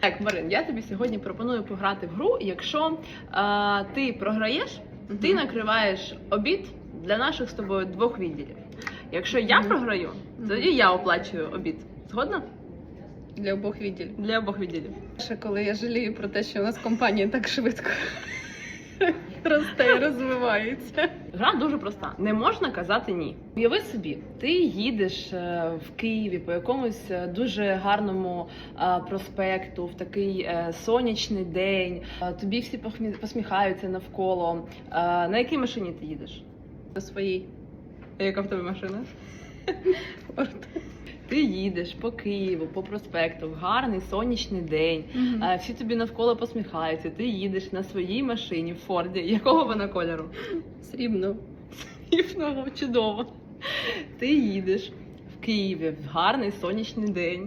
Так, Марин, я тобі сьогодні пропоную пограти в гру. Якщо е, ти програєш, ти накриваєш обід для наших з тобою двох відділів. Якщо я програю, тоді я оплачую обід. Згодна? Для обох відділів. Для обох відділів. Ще коли я жалію про те, що у нас компанія так швидко росте розвивається. Гра дуже проста. Не можна казати ні. Уяви собі, ти їдеш е, в Києві по якомусь е, дуже гарному е, проспекту в такий сонячний день. Тобі всі посміхаються навколо. На якій машині ти їдеш? До своїй А Яка в тебе машина? Ти їдеш по Києву, по проспекту, в гарний сонячний день. Е, Всі тобі навколо посміхаються. Ти їдеш на своїй машині в Форді. Якого вона кольору? Срібно. Срібного, чудово. Ти їдеш в Києві в гарний сонячний день.